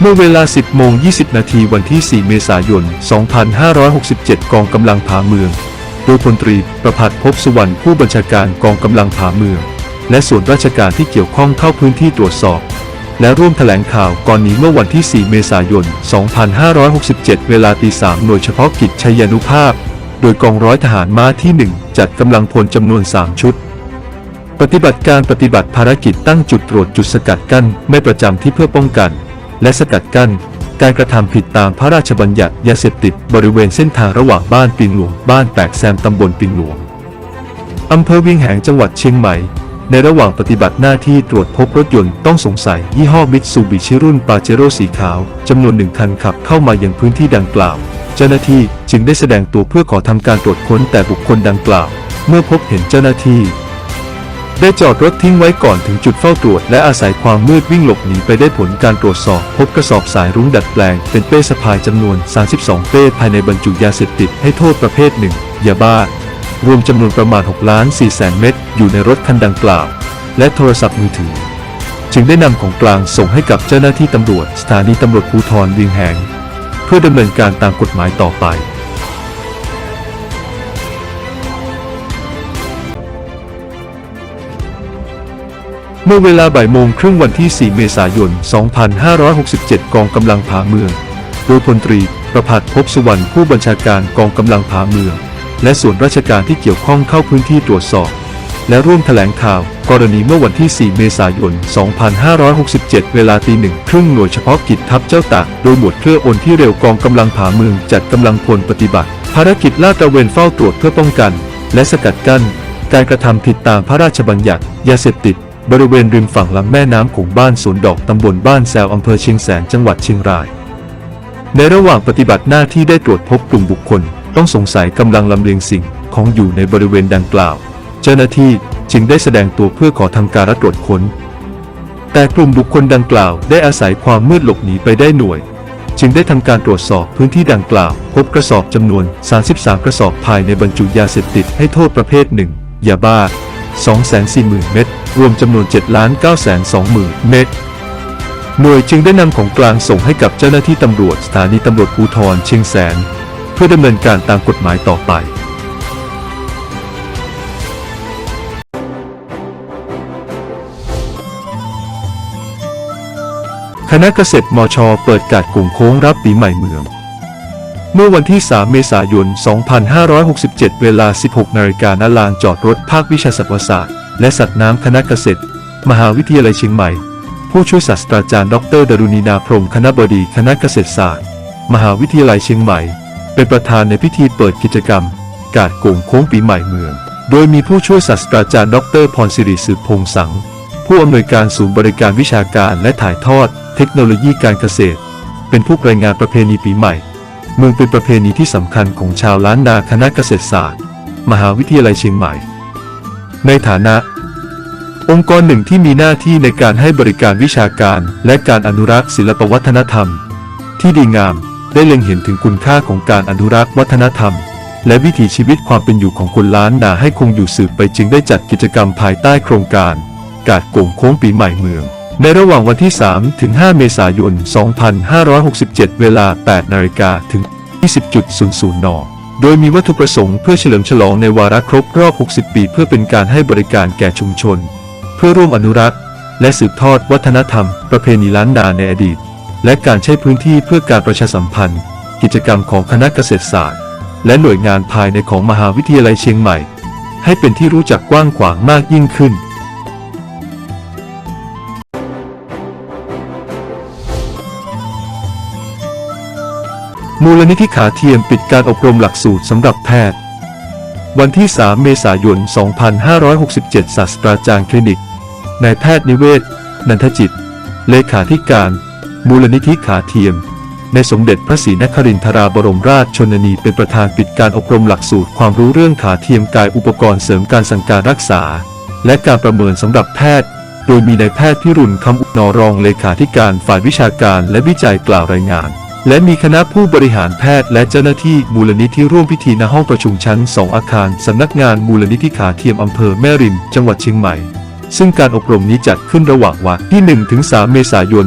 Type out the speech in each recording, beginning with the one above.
เมื่อเวลา 10 โมง 20 นาทีวันที่ 4 เมษายน 2567 กองกำลังผาเมือง โดยพลตรีประพัฒน์ภพสุวรรณผู้บัญชาการกองกำลังผาเมือง และส่วนราชการที่เกี่ยวข้องเข้าพื้นที่ตรวจสอบ และร่วมแถลงข่าวก่อนนี้เมื่อวันที่ 4 เมษายน 2567 เวลาตี 3 หน่วยเฉพาะกิจชัยานุภาพ โดยกองร้อยทหารม้าที่ 1 จัดกำลังพลจำนวน 3 ชุดปฏิบัติการปฏิบัติภารกิจตั้งจุดตรวจจุดสกัดกั้นไม่ประจำที่เพื่อป้องกัน และสกัดกั้นการกระทำผิดตามพระราชบัญญัติยาเสพติดบริเวณเส้นทางระหว่างบ้านปิงหลวง บ้านแปกแซมตำบลปิงหลวงอำเภอเวียงแหงจังหวัดเชียงใหม่ ในระหว่างปฏิบัติหน้าที่ตรวจพบรถยนต์ต้องสงสัยยี่ห้อมิตซูบิชิรุ่นปาเจโร่สีขาวจำนวนหนึ่งคันขับเข้ามายังพื้นที่ดังกล่าว เจ้าหน้าที่จึงได้แสดงตัวเพื่อขอทำการตรวจค้นแต่บุคคลดังกล่าว เมื่อพบเห็นเจ้าหน้าที่ ได้จอดรถทิ้งไว้ก่อนถึงจุดเฝ้าตรวจ และอาศัยความมืดวิ่งหลบหนีไปได้ผลการตรวจสอบ พบกระสอบสายรุ้งดัดแปลง เป็นเป้สะพายจำนวน 32 เป้ภายในบรรจุยาเสพติดให้โทษประเภทหนึ่งยาบ้ารวมจำนวนประมาณ6ล้าน4แสนเม็ดอยู่ในรถคันดังกล่าว และโทรศัพท์มือถือ จึงได้นำของกลางส่งให้กับเจ้าหน้าที่ตำรวจ สถานีตำรวจภูธรเวียงแหง เพื่อดำเนินการตามกฎหมายต่อไป เมื่อเวลาบ่ายโมงครึ่งวันที่ 4 เมษายน 2567 กองกำลังผาเมือง โดยพลตรีประพัฒน์ภพสวรรณผู้บัญชาการกองกำลังผาเมือง และส่วนราชการที่เกี่ยวข้องเข้าพื้นที่ตรวจสอบ และร่วมแถลงข่าว กรณีเมื่อวันที่ 4 เมษายน 2567 เวลาตีหนึ่งครึ่งหน่วยเฉพาะกิจทัพเจ้าตากโดยหมวดเครือโอนที่เร็วกองกำลังผาเมืองจัดกำลังพลปฏิบัติ ภารกิจลาดตระเวนเฝ้าตรวจเพื่อป้องกัน และสกัดกั้น การกระทำผิดตามพระราชบัญญัติยาเสพติด บริเวณริมฝั่งลำแม่น้ำของบ้านสวนดอกตำบลบ้านแซวอำเภอเชียงแสนจังหวัดเชียงราย ในระหว่างปฏิบัติหน้าที่ได้ตรวจพบกลุ่มบุคคล ต้องสงสัยกำลังลำเลียงสิ่งของอยู่ในบริเวณดังกล่าว เจ้าหน้าที่จึงได้แสดงตัวเพื่อขอทำการตรวจค้น แต่กลุ่มบุคคลดังกล่าว ได้อาศัยความมืดหลบหนีไปได้หน่วย จึงได้ทำการตรวจสอบพื้นที่ดังกล่าว พบกระสอบจำนวน 33 กระสอบภายในบรรจุยาเสพติดให้โทษประเภทหนึ่งยาบ้า 240,000 เม็ดรวมจำนวน7 920,000เม็ดหน่วยจึงได้นำของกลางส่งให้กับเจ้าหน้าที่ตำรวจสถานีตำรวจภูธรเชียงแสน เพื่อดำเนินการตามกฎหมายต่อไปคณะเกษตรมช เปิดการกลุ่มโค้งรับปีใหม่เมือง เมื่อวันที่ 3 เมษายน 2567 เวลา 16 นาฬิกาณลานจอดรถภาควิชาสัตวศาสตร์ และสัตว์น้ำคณะเกษตร มหาวิทยาลัยเชียงใหม่ ผู้ช่วยศาสตราจารย์ ดรดรุณีนาพรมคณบดีคณะเกษตรศาสตร์ มหาวิทยาลัยเชียงใหม่ เป็นประธานในพิธีเปิดกิจกรรม กาดโก่งโค้งปีใหม่เมือง โดยมีผู้ช่วยศาสตราจารย์ ดรพรศิริสืบพงษ์สัง ผู้อำนวยการศูนย์บริการวิชาการและถ่ายทอด เทคโนโลยีการเกษตร เป็นผู้รายงานประเพณีปีใหม่ เมืองเป็นประเพณีที่สำคัญของชาวล้านนาคณะเกษตรศาสตร์ มหาวิทยาลัยเชียงใหม่ ในฐานะ องค์กรหนึ่งที่มีหน้าที่ในการให้บริการวิชาการ และการอนุรักษ์ศิลปวัฒนธรรม ที่ดีงามได้เล็งเห็นถึงคุณค่าของการอนุรักษ์วัฒนธรรม และวิถีชีวิตความเป็นอยู่ของคนล้านนาให้คงอยู่สืบไปจึงได้จัดกิจกรรมภายใต้โครงการ กาดโก่งโค้งปีใหม่เมือง ในระหว่างวันที่ 3 ถึง 5 เมษายน 2567 เวลา 8 นาฬิกาถึง 20.00 น โดยมีวัตถุประสงค์เพื่อเฉลิมฉลองในวาระครบรอบ 60 ปี เพื่อเป็นการให้บริการแก่ชุมชน เพื่อร่วมอนุรักษ์ และสืบทอดวัฒนธรรม ประเพณีล้านนาในอดีต และการใช้พื้นที่เพื่อการประชาสัมพันธ์ กิจกรรมของคณะเกษตรศาสตร์ และหน่วยงานภายในของมหาวิทยาลัยเชียงใหม่ ให้เป็นที่รู้จักกว้างขวางมากยิ่งขึ้น มูลนิธิขาเทียมปิดการอบรมหลักสูตรสำหรับแพทย์ วันที่ 3 เมษายน 2567 ศาสตราจารย์คลินิก นายแพทย์นิเวศ นันทจิต เลขาธิการ มูลนิธิขาเทียม ในสมเด็จพระศรีนครินทราบรมราชชนนีเป็นประธานปิดการอบรมหลักสูตรความรู้เรื่องขาเทียมกายอุปกรณ์เสริมการสังการรักษา และการประเมินสำหรับแพทย์ โดยมีนายแพทย์พิรุณคำอุนอรองเลขาธิการฝ่ายวิชาการและวิจัยกล่าวรายงาน และมีคณะผู้บริหารแพทย์และเจ้าหน้าที่มูลนิธิร่วมพิธีณห้องประชุมชั้น 2 อาคารสำนักงานมูลนิธิขาเทียมอำเภอแม่ริม จังหวัดเชียงใหม่ ซึ่งการอบรมนี้จัดขึ้นระหว่างวันที่ 1-3 เมษายน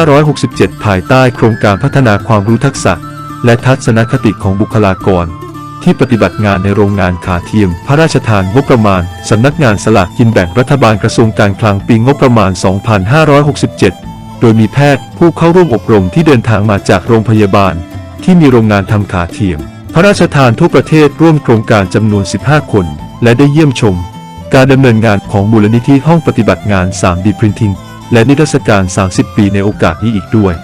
2567 ภายใต้โครงการพัฒนาความรู้ทักษะ และทัศนคติของบุคลากร ที่ปฏิบัติงานในโรงงานขาเทียม พระราชทานงบประมาณสำนักงานสลากกินแบ่งรัฐบาลกระทรวงการคลังปีงบประมาณ 2567 โดยมีแพทย์ผู้เข้าร่วมอบรมที่เดินทางมาจากโรงพยาบาล ที่มีโรงงานทำขาเทียม พระราชทานทั่วประเทศร่วมโครงการจำนวน 15 คน และได้เยี่ยมชม การดำเนินงานของมูลนิธิห้องปฏิบัติงาน 3D Printing และนิทรรศการ 30 ปีในโอกาสนี้อีกด้วย